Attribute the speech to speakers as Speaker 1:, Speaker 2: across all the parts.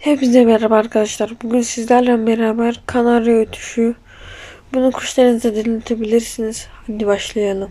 Speaker 1: Hepinize merhaba arkadaşlar. Bugün sizlerle beraber kanarya ötüşü. Bunu kuşlarınıza dinletebilirsiniz. Hadi başlayalım.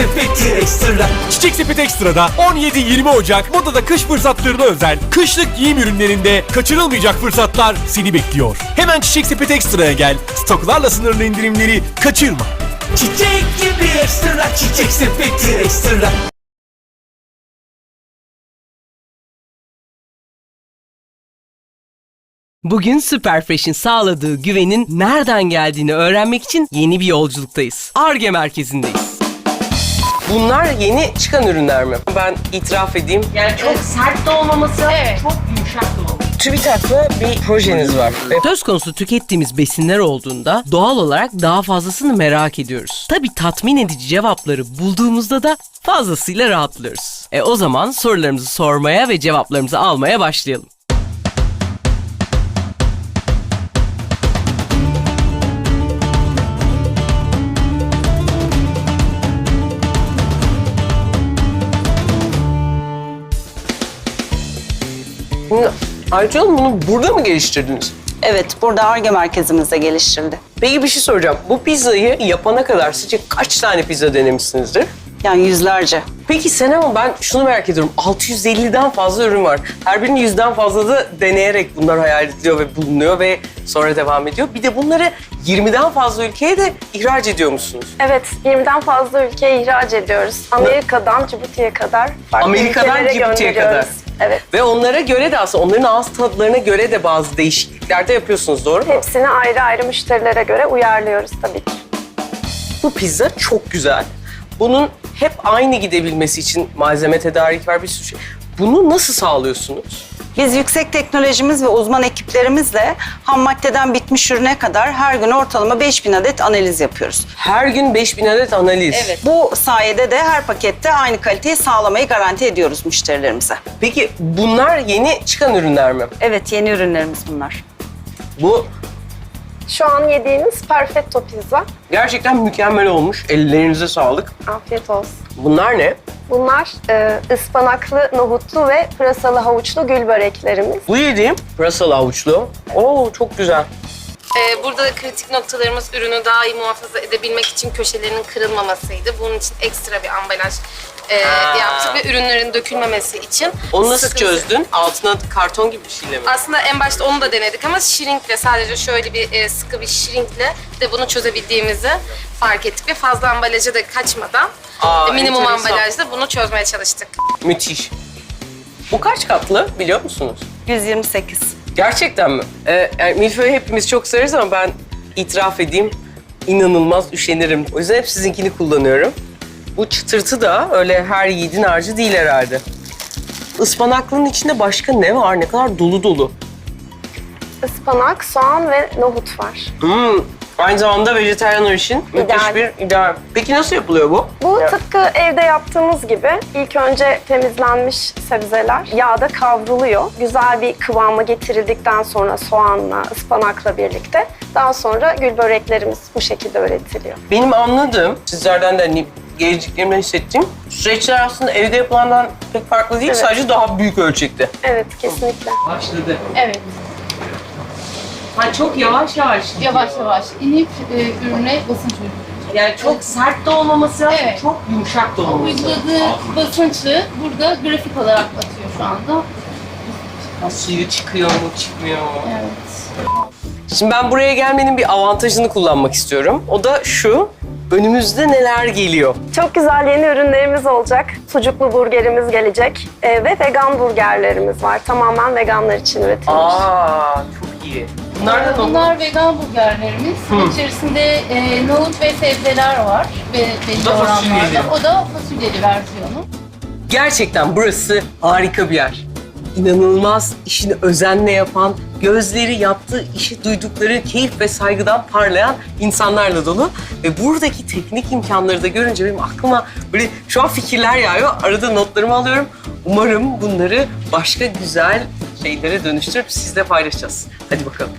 Speaker 2: sepeti ekstra
Speaker 3: Çiçek Sepet Ekstra'da 17-20 Ocak modada kış fırsatlarına özel kışlık giyim ürünlerinde kaçırılmayacak fırsatlar seni bekliyor. Hemen Çiçek Sepet Ekstra'ya gel, stoklarla sınırlı indirimleri kaçırma.
Speaker 2: Çiçek gibi ekstra çiçek sepeti ekstra
Speaker 4: Bugün Superfresh'in sağladığı güvenin nereden geldiğini öğrenmek için yeni bir yolculuktayız. Arge merkezindeyiz. Bunlar yeni çıkan ürünler mi? Ben itiraf edeyim. Yani çok sert de olmaması, çok yumuşak da olmaması. TÜBİTAK'la bir projeniz var. Söz konusu tükettiğimiz besinler olduğunda doğal olarak daha fazlasını merak ediyoruz. Tabii tatmin edici cevapları bulduğumuzda da fazlasıyla rahatlıyoruz. E o zaman sorularımızı sormaya ve cevaplarımızı almaya başlayalım. Ayrıca bunu burada mı geliştirdiniz?
Speaker 5: Evet, burada ARGE merkezimizde geliştirildi.
Speaker 4: Peki bir şey soracağım. Bu pizzayı yapana kadar sizce kaç tane pizza denemişsinizdir?
Speaker 5: Yani yüzlerce.
Speaker 4: Peki sen ama ben şunu merak ediyorum. 650'den fazla ürün var. Her birinin yüzden fazla da deneyerek bunlar hayal ediliyor ve bulunuyor ve sonra devam ediyor. Bir de bunları 20'den fazla ülkeye de ihraç ediyor musunuz?
Speaker 6: Evet, 20'den fazla ülkeye ihraç ediyoruz. Amerika'dan Cibuti'ye kadar farklı
Speaker 4: Amerika'dan
Speaker 6: ülkelere
Speaker 4: Cibuti'ye
Speaker 6: gönderiyoruz.
Speaker 4: kadar.
Speaker 6: Evet,
Speaker 4: Ve onlara göre de aslında onların ağız tadlarına göre de bazı değişiklikler de yapıyorsunuz doğru mu?
Speaker 6: hepsini ayrı ayrı müşterilere göre uyarlıyoruz tabii ki.
Speaker 4: Bu pizza çok güzel. Bunun hep aynı gidebilmesi için malzeme tedarik var bir sürü şey. Bunu nasıl sağlıyorsunuz?
Speaker 5: Biz yüksek teknolojimiz ve uzman ekiplerimizle ham maddeden bitmiş ürüne kadar her gün ortalama 5000 adet analiz yapıyoruz.
Speaker 4: Her gün 5000 adet analiz.
Speaker 5: Bu sayede de her pakette aynı kaliteyi sağlamayı garanti ediyoruz müşterilerimize.
Speaker 4: Peki bunlar yeni çıkan ürünler mi?
Speaker 5: Evet, yeni ürünlerimiz bunlar.
Speaker 4: Bu
Speaker 6: Şu an yediğiniz Perfetto pizza.
Speaker 4: gerçekten mükemmel olmuş. Ellerinize sağlık.
Speaker 6: Afiyet olsun.
Speaker 4: Bunlar ne?
Speaker 6: Bunlar e, ıspanaklı, nohutlu ve pırasalı havuçlu gül böreklerimiz.
Speaker 4: Bu yediğim pırasalı avuçlu. Oo çok güzel.
Speaker 7: Ee, burada kritik noktalarımız ürünü daha iyi muhafaza edebilmek için köşelerinin kırılmamasıydı. Bunun için ekstra bir ambalaj e, yaptık ve ürünlerin dökülmemesi için.
Speaker 4: Onu nasıl
Speaker 7: sıkıntı-
Speaker 4: çözdün? Altına karton gibi bir şeyle mi?
Speaker 7: Aslında en başta onu da denedik ama şirinkle sadece şöyle bir e, sıkı bir şirinkle de bunu çözebildiğimizi fark ettik ve fazla ambalaja da kaçmadan
Speaker 4: Aa,
Speaker 7: e, minimum
Speaker 4: enteresan.
Speaker 7: ambalajda bunu çözmeye çalıştık.
Speaker 4: Müthiş. Bu kaç katlı biliyor musunuz?
Speaker 5: 128.
Speaker 4: Gerçekten mi? Ee, yani milföyü hepimiz çok severiz ama ben itiraf edeyim inanılmaz üşenirim. O yüzden hep sizinkini kullanıyorum. Bu çıtırtı da öyle her yiğidin harcı değil herhalde. Ispanaklının içinde başka ne var? Ne kadar dolu dolu.
Speaker 6: Ispanak, soğan ve nohut var.
Speaker 4: Hmm, aynı zamanda vejetaryenler için müthiş
Speaker 6: İdeal.
Speaker 4: bir ideal. Peki nasıl yapılıyor bu?
Speaker 6: Bu tıpkı evde yaptığımız gibi ilk önce temizlenmiş sebzeler yağda kavruluyor. Güzel bir kıvama getirildikten sonra soğanla, ıspanakla birlikte daha sonra gül böreklerimiz bu şekilde üretiliyor.
Speaker 4: Benim anladığım, sizlerden de hani geleceklerimden hissettiğim süreçler aslında evde yapılandan pek farklı değil,
Speaker 6: Evet.
Speaker 4: sadece daha büyük ölçekte.
Speaker 6: Evet, kesinlikle.
Speaker 4: Başladı.
Speaker 8: Evet,
Speaker 4: Ha çok yavaş yavaş.
Speaker 8: yavaş yavaş inip e, ürüne basınç uyguluyor.
Speaker 4: Yani çok sert de olmaması lazım,
Speaker 8: Evet.
Speaker 4: çok yumuşak da olmaması lazım.
Speaker 8: Uyguladığı basınçı burada grafik olarak atıyor şu anda.
Speaker 4: Ha, suyu çıkıyor mu, çıkmıyor mu?
Speaker 8: Evet.
Speaker 4: Şimdi ben buraya gelmenin bir avantajını kullanmak istiyorum. O da şu, önümüzde neler geliyor?
Speaker 6: Çok güzel yeni ürünlerimiz olacak. Sucuklu burgerimiz gelecek Ee, ve vegan burgerlerimiz var. Tamamen veganlar için üretilmiş.
Speaker 4: Aa, çok iyi. Bunlar da
Speaker 8: Bunlar vegan burgerlerimiz. İçerisinde e, nohut ve sebzeler var ve belli
Speaker 4: da
Speaker 8: oranlarda. O da fasulyeli versiyonu.
Speaker 4: Gerçekten burası harika bir yer. İnanılmaz işini özenle yapan, gözleri yaptığı işi duydukları keyif ve saygıdan parlayan insanlarla dolu. Ve buradaki teknik imkanları da görünce benim aklıma böyle şu an fikirler yağıyor. Arada notlarımı alıyorum. Umarım bunları başka güzel şeylere dönüştürüp sizle paylaşacağız. Hadi bakalım.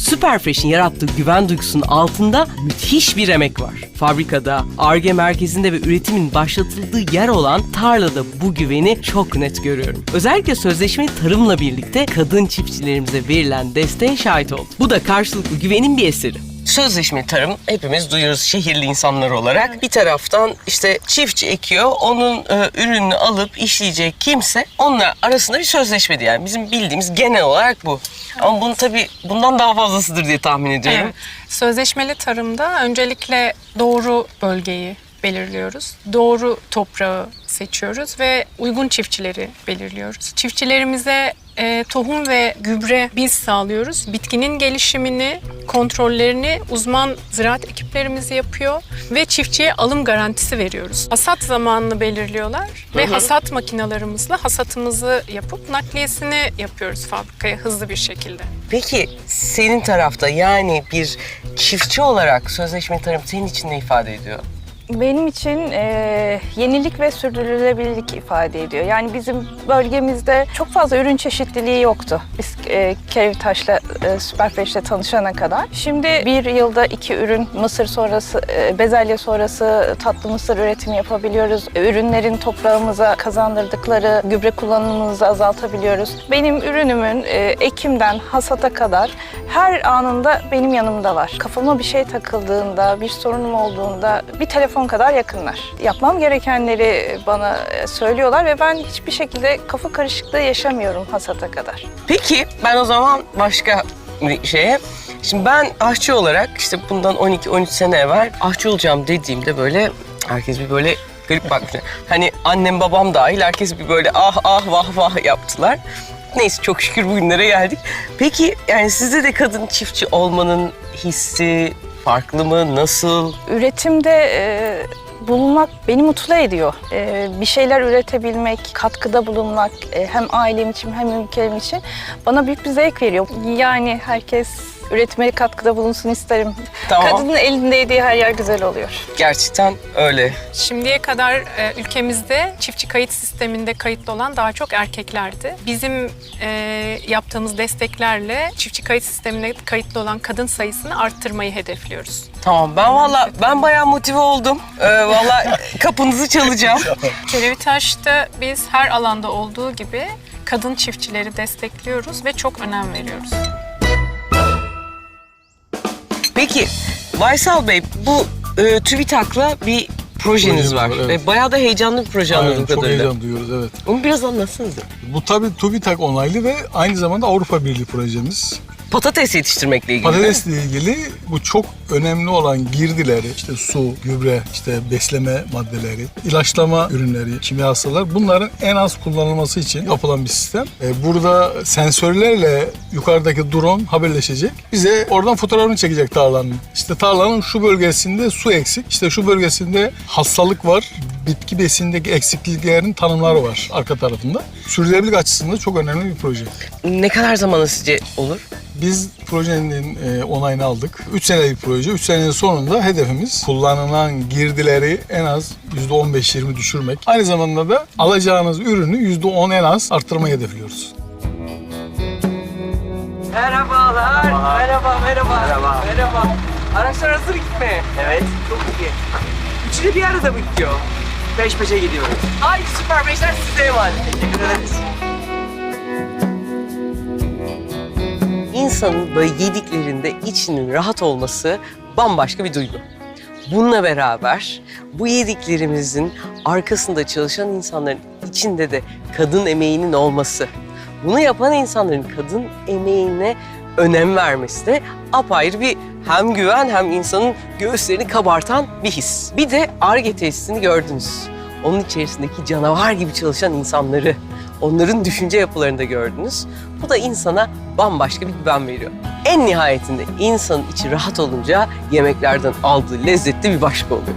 Speaker 4: Superfresh'in yarattığı güven duygusunun altında müthiş bir emek var. Fabrikada, ARGE merkezinde ve üretimin başlatıldığı yer olan tarlada bu güveni çok net görüyorum. Özellikle sözleşmeli tarımla birlikte kadın çiftçilerimize verilen desteğe şahit oldum. Bu da karşılıklı güvenin bir eseri. Sözleşmeli tarım hepimiz duyuyoruz şehirli insanlar olarak. Bir taraftan işte çiftçi ekiyor, onun e, ürününü alıp işleyecek kimse onunla arasında bir sözleşmedi yani. Bizim bildiğimiz genel olarak bu. Ama bunu tabii bundan daha fazlasıdır diye tahmin ediyorum.
Speaker 9: Evet. Sözleşmeli tarımda öncelikle doğru bölgeyi belirliyoruz. Doğru toprağı seçiyoruz ve uygun çiftçileri belirliyoruz. Çiftçilerimize e, tohum ve gübre biz sağlıyoruz. Bitkinin gelişimini, kontrollerini uzman ziraat ekiplerimiz yapıyor ve çiftçiye alım garantisi veriyoruz. Hasat zamanını belirliyorlar ve hasat makinalarımızla hasatımızı yapıp nakliyesini yapıyoruz fabrikaya hızlı bir şekilde.
Speaker 4: Peki senin tarafta yani bir çiftçi olarak sözleşmeli tarım senin için ne ifade ediyor?
Speaker 10: Benim için e, yenilik ve sürdürülebilirlik ifade ediyor. Yani bizim bölgemizde çok fazla ürün çeşitliliği yoktu. Biz e, Kerevitaş'la, e, Süperfresh'le tanışana kadar. Şimdi bir yılda iki ürün mısır sonrası, e, bezelye sonrası tatlı mısır üretimi yapabiliyoruz. E, Ürünlerin toprağımıza kazandırdıkları gübre kullanımımızı azaltabiliyoruz. Benim ürünümün e, ekimden hasata kadar her anında benim yanımda var. Kafama bir şey takıldığında, bir sorunum olduğunda bir telefon kadar yakınlar. Yapmam gerekenleri bana söylüyorlar ve ben hiçbir şekilde kafa karışıklığı yaşamıyorum hasata kadar.
Speaker 4: Peki ben o zaman başka bir şeye. Şimdi ben aşçı olarak işte bundan 12-13 sene evvel aşçı olacağım dediğimde böyle herkes bir böyle garip bakmış. Hani annem babam dahil herkes bir böyle ah ah vah vah yaptılar. Neyse çok şükür bugünlere geldik. Peki yani sizde de kadın çiftçi olmanın hissi farklı mı? Nasıl?
Speaker 10: Üretimde e, bulunmak beni mutlu ediyor. E, bir şeyler üretebilmek, katkıda bulunmak e, hem ailem için hem ülkem için bana büyük bir zevk veriyor. Yani herkes üretmeye katkıda bulunsun isterim.
Speaker 4: Tamam.
Speaker 10: Kadının elindeydiği her yer güzel oluyor.
Speaker 4: Gerçekten öyle.
Speaker 9: Şimdiye kadar e, ülkemizde çiftçi kayıt sisteminde kayıtlı olan daha çok erkeklerdi. Bizim e, yaptığımız desteklerle çiftçi kayıt sistemine kayıtlı olan kadın sayısını arttırmayı hedefliyoruz.
Speaker 4: Tamam ben valla ben bayağı motive oldum. Ee, valla kapınızı çalacağım.
Speaker 9: Kerevitaş'ta biz her alanda olduğu gibi kadın çiftçileri destekliyoruz ve çok önem veriyoruz.
Speaker 4: Peki Vaysal Bey bu e, TÜBİTAK'la bir projeniz
Speaker 11: Projemiz
Speaker 4: var.
Speaker 11: var, evet.
Speaker 4: Ve bayağı da heyecanlı bir proje anladığım
Speaker 11: Aynen, çok
Speaker 4: kadarıyla.
Speaker 11: heyecan duyuyoruz evet.
Speaker 4: Onu biraz anlatsanıza.
Speaker 11: Bu tabii TÜBİTAK onaylı ve aynı zamanda Avrupa Birliği projemiz.
Speaker 4: Patates yetiştirmekle ilgili.
Speaker 11: Patatesle ilgili bu çok önemli olan girdileri, işte su, gübre, işte besleme maddeleri, ilaçlama ürünleri, kimyasallar bunların en az kullanılması için yapılan bir sistem. E, Burada sensörlerle yukarıdaki drone haberleşecek. Bize oradan fotoğrafını çekecek tarlanın. İşte tarlanın şu bölgesinde su eksik, işte şu bölgesinde hastalık var, bitki besindeki eksikliklerin tanımları var arka tarafında. Sürdürülebilirlik açısından çok önemli bir proje.
Speaker 4: Ne kadar zamanda sizce olur?
Speaker 11: Biz projenin e, onayını aldık. 3 senelik bir proje. 3 senenin sonunda hedefimiz kullanılan girdileri en az %15-20 düşürmek. Aynı zamanda da alacağınız ürünü %10 en az arttırmayı hedefliyoruz.
Speaker 4: Merhabalar. Merhaba, merhaba. Merhaba. Merhaba. Araçlar hazır gitmeye. Evet. Çok iyi. De bir arada mı gidiyor? Peş peşe gidiyoruz. Haydi süper beşler size emanet. Teşekkür ederiz. İnsanın böyle yediklerinde içinin rahat olması bambaşka bir duygu. Bununla beraber bu yediklerimizin arkasında çalışan insanların içinde de kadın emeğinin olması, bunu yapan insanların kadın emeğine önem vermesi de apayrı bir hem güven hem insanın göğüslerini kabartan bir his. Bir de ARGE tesisini gördünüz. Onun içerisindeki canavar gibi çalışan insanları, onların düşünce yapılarını da gördünüz. Bu da insana bambaşka bir güven veriyor. En nihayetinde insanın içi rahat olunca yemeklerden aldığı lezzet de bir başka oluyor.